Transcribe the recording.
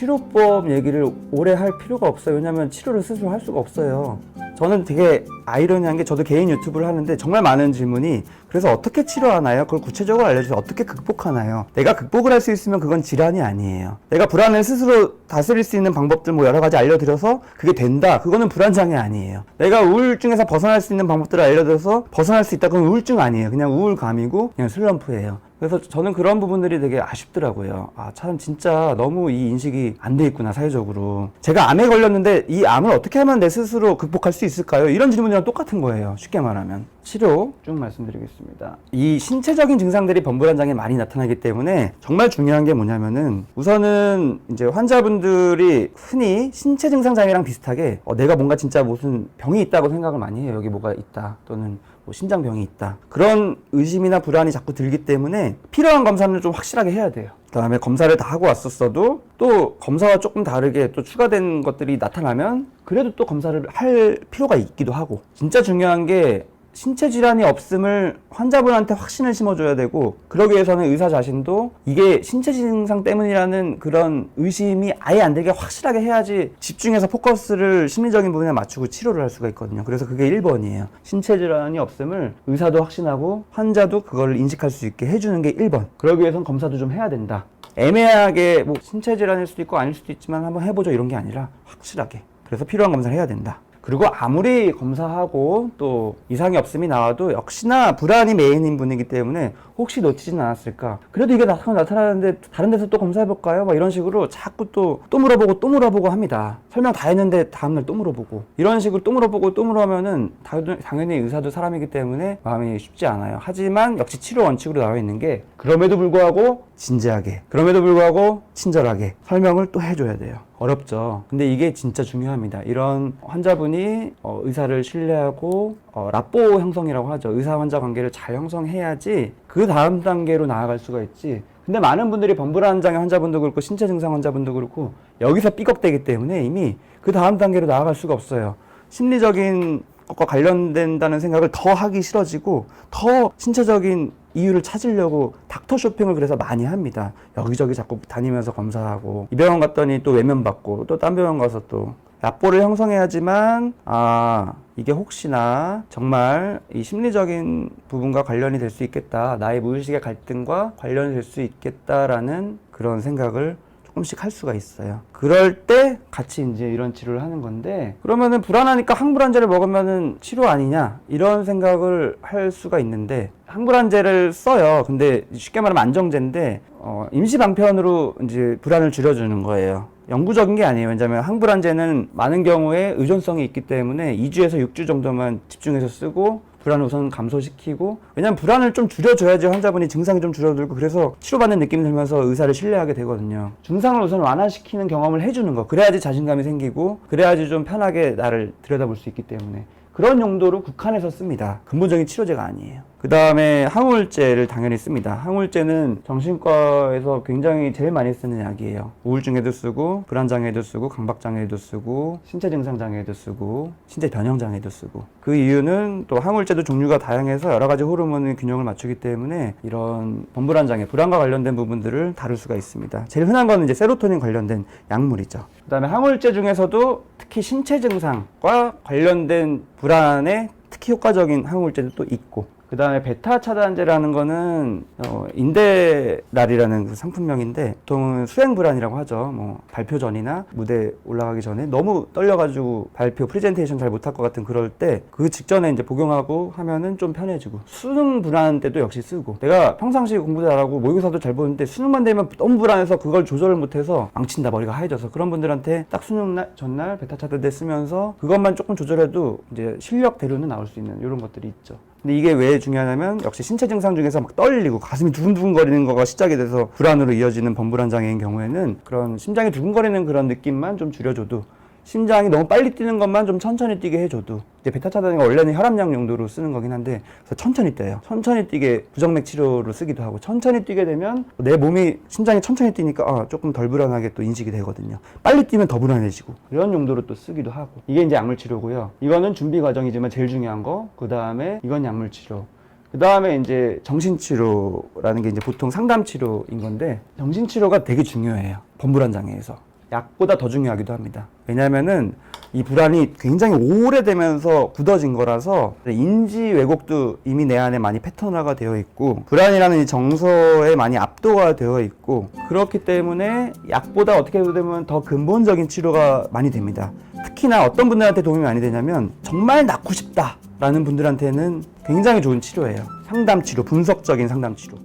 치료법 얘기를 오래 할 필요가 없어요. 왜냐하면 치료를 스스로 할 수가 없어요. 저는 되게 아이러니한 게 저도 개인 유튜브를 하는데 정말 많은 질문이 그래서 어떻게 치료하나요? 그걸 구체적으로 알려주세요. 어떻게 극복하나요? 내가 극복을 할 수 있으면 그건 질환이 아니에요. 내가 불안을 스스로 다스릴 수 있는 방법들 뭐 여러 가지 알려드려서 그게 된다. 그거는 불안장애 아니에요. 내가 우울증에서 벗어날 수 있는 방법들을 알려드려서 벗어날 수 있다. 그건 우울증 아니에요. 그냥 우울감이고 그냥 슬럼프예요. 그래서 저는 그런 부분들이 되게 아쉽더라고요. 아, 참, 진짜 너무 이 인식이 안 돼 있구나, 사회적으로. 제가 암에 걸렸는데 이 암을 어떻게 하면 내 스스로 극복할 수 있을까요? 이런 질문이랑 똑같은 거예요. 쉽게 말하면. 치료 쭉 말씀드리겠습니다. 이 신체적인 증상들이 범불안장애 많이 나타나기 때문에 정말 중요한 게 뭐냐면은 우선은 이제 환자분들이 흔히 신체 증상 장애랑 비슷하게 어, 내가 뭔가 진짜 무슨 병이 있다고 생각을 많이 해요. 여기 뭐가 있다. 또는 뭐 신장병이 있다. 그런 의심이나 불안이 자꾸 들기 때문에 필요한 검사는 좀 확실하게 해야 돼요. 그다음에 검사를 다 하고 왔었어도 또 검사와 조금 다르게 또 추가된 것들이 나타나면 그래도 또 검사를 할 필요가 있기도 하고 진짜 중요한 게 신체 질환이 없음을 환자분한테 확신을 심어줘야 되고 그러기 위해서는 의사 자신도 이게 신체 증상 때문이라는 그런 의심이 아예 안 되게 확실하게 해야지 집중해서 포커스를 심리적인 부분에 맞추고 치료를 할 수가 있거든요. 그래서 그게 1번이에요. 신체 질환이 없음을 의사도 확신하고 환자도 그걸 인식할 수 있게 해주는 게 1번. 그러기 위해서는 검사도 좀 해야 된다. 애매하게 뭐 신체 질환일 수도 있고 아닐 수도 있지만 한번 해보죠 이런 게 아니라 확실하게. 그래서 필요한 검사를 해야 된다. 그리고 아무리 검사하고 또 이상이 없음이 나와도 역시나 불안이 메인인 분이기 때문에 혹시 놓치진 않았을까. 그래도 이게 나타나 나타나는데 다른 데서 또 검사해볼까요? 막 이런 식으로 자꾸 또, 또 물어보고 또 물어보고 합니다. 설명 다 했는데 다음날 또 물어보고. 이런 식으로 또 물어보고 또 물어보면은 다- 당연히 의사도 사람이기 때문에 마음이 쉽지 않아요. 하지만 역시 치료 원칙으로 나와 있는 게 그럼에도 불구하고 진지하게, 그럼에도 불구하고 친절하게 설명을 또 해줘야 돼요. 어렵죠. 근데 이게 진짜 중요합니다. 이런 환자분이 어, 의사를 신뢰하고 어, 라뽀 형성이라고 하죠. 의사 환자 관계를 잘 형성해야지 그 다음 단계로 나아갈 수가 있지. 근데 많은 분들이 범불안 장애 환자분도 그렇고 신체 증상 환자분도 그렇고 여기서 삐걱대기 때문에 이미 그 다음 단계로 나아갈 수가 없어요. 심리적인 것과 관련된다는 생각을 더 하기 싫어지고 더 신체적인 이유를 찾으려고 닥터 쇼핑을 그래서 많이 합니다. 여기저기 자꾸 다니면서 검사하고 이 병원 갔더니 또 외면 받고 또 딴 병원 가서 또 약보를 형성해야지만 아 이게 혹시나 정말 이 심리적인 부분과 관련이 될 수 있겠다 나의 무의식의 갈등과 관련이 될 수 있겠다라는 그런 생각을 조금씩 할 수가 있어요. 그럴 때 같이 이제 이런 치료를 하는 건데 그러면은 불안하니까 항불안제를 먹으면은 치료 아니냐 이런 생각을 할 수가 있는데 항불안제를 써요. 근데 쉽게 말하면 안정제인데 어, 임시 방편으로 이제 불안을 줄여주는 거예요. 영구적인 게 아니에요. 왜냐하면 항불안제는 많은 경우에 의존성이 있기 때문에 2주에서 6주 정도만 집중해서 쓰고 불안을 우선 감소시키고 왜냐면 불안을 좀 줄여줘야지 환자분이 증상이 좀 줄어들고 그래서 치료받는 느낌이 들면서 의사를 신뢰하게 되거든요 증상을 우선 완화시키는 경험을 해주는 거 그래야지 자신감이 생기고 그래야지 좀 편하게 나를 들여다볼 수 있기 때문에 그런 용도로 국한해서 씁니다 근본적인 치료제가 아니에요 그 다음에 항우울제를 당연히 씁니다. 항우울제는 정신과에서 굉장히 제일 많이 쓰는 약이에요. 우울증에도 쓰고, 불안장애에도 쓰고, 강박장애에도 쓰고, 신체 증상장애에도 쓰고, 신체 변형장애에도 쓰고. 그 이유는 또 항우울제도 종류가 다양해서 여러 가지 호르몬의 균형을 맞추기 때문에 이런 범불안장애, 불안과 관련된 부분들을 다룰 수가 있습니다. 제일 흔한 거는 이제 세로토닌 관련된 약물이죠. 그 다음에 항우울제 중에서도 특히 신체 증상과 관련된 불안에 특히 효과적인 항우울제도 또 있고 그 다음에 베타 차단제라는 거는 어, 인데랄이라는 그 상품명인데 보통은 수행 불안이라고 하죠. 뭐 발표 전이나 무대 올라가기 전에 너무 떨려가지고 발표 프레젠테이션 잘 못할 것 같은 그럴 때 그 직전에 이제 복용하고 하면은 좀 편해지고 수능 불안 때도 역시 쓰고 내가 평상시 공부 잘하고 모의고사도 잘 보는데 수능만 되면 너무 불안해서 그걸 조절을 못해서 망친다 머리가 하얘져서 그런 분들한테 딱 수능 날 전날 베타 차단제 쓰면서 그것만 조금 조절해도 이제 실력 대로는 나올 수 있는 이런 것들이 있죠. 근데 이게 왜 중요하냐면 역시 신체 증상 중에서 막 떨리고 가슴이 두근두근거리는 거가 시작이 돼서 불안으로 이어지는 범불안 장애인 경우에는 그런 심장이 두근거리는 그런 느낌만 좀 줄여줘도 심장이 너무 빨리 뛰는 것만 좀 천천히 뛰게 해줘도 이제 베타 차단이 원래는 혈압약 용도로 쓰는 거긴 한데 그래서 천천히 뛰어요. 천천히 뛰게 부정맥 치료로 쓰기도 하고 천천히 뛰게 되면 내 몸이 심장이 천천히 뛰니까 아, 조금 덜 불안하게 또 인식이 되거든요. 빨리 뛰면 더 불안해지고 이런 용도로 또 쓰기도 하고 이게 이제 약물 치료고요. 이거는 준비 과정이지만 제일 중요한 거. 그 다음에 이건 약물 치료. 그 다음에 이제 정신치료라는 게 이제 보통 상담치료인 건데 정신치료가 되게 중요해요. 범불안 장애에서. 약보다 더 중요하기도 합니다. 왜냐하면은 이 불안이 굉장히 오래되면서 굳어진 거라서 인지 왜곡도 이미 내 안에 많이 패턴화가 되어 있고 불안이라는 이 정서에 많이 압도가 되어 있고 그렇기 때문에 약보다 어떻게 보면 더 근본적인 치료가 많이 됩니다. 특히나 어떤 분들한테 도움이 많이 되냐면 정말 낫고 싶다라는 분들한테는 굉장히 좋은 치료예요. 상담 치료, 분석적인 상담 치료.